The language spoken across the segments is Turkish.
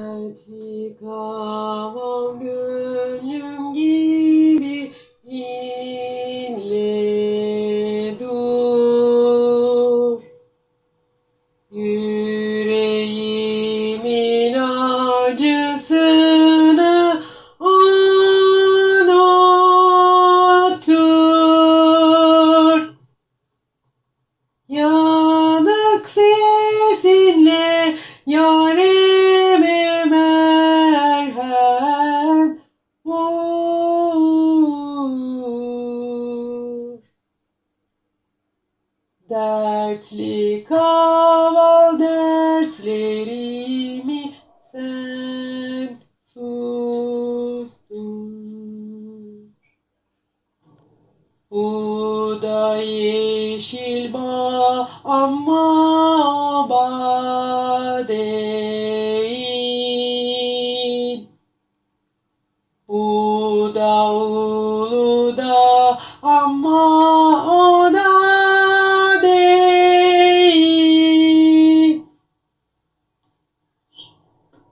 Dertli kaval gönlüm gibi dinle. Yüreğimin acısını Dertli kaval dertlerimi sen sustur. Bu da yeşil bağ ama bağ değil. Bu da ulu da ama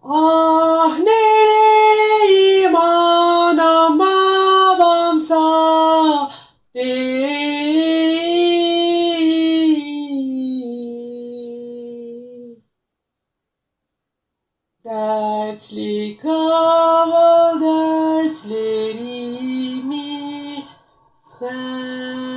Ah nereyim anam babamsa değil. Dertli kaval dertlerimi sen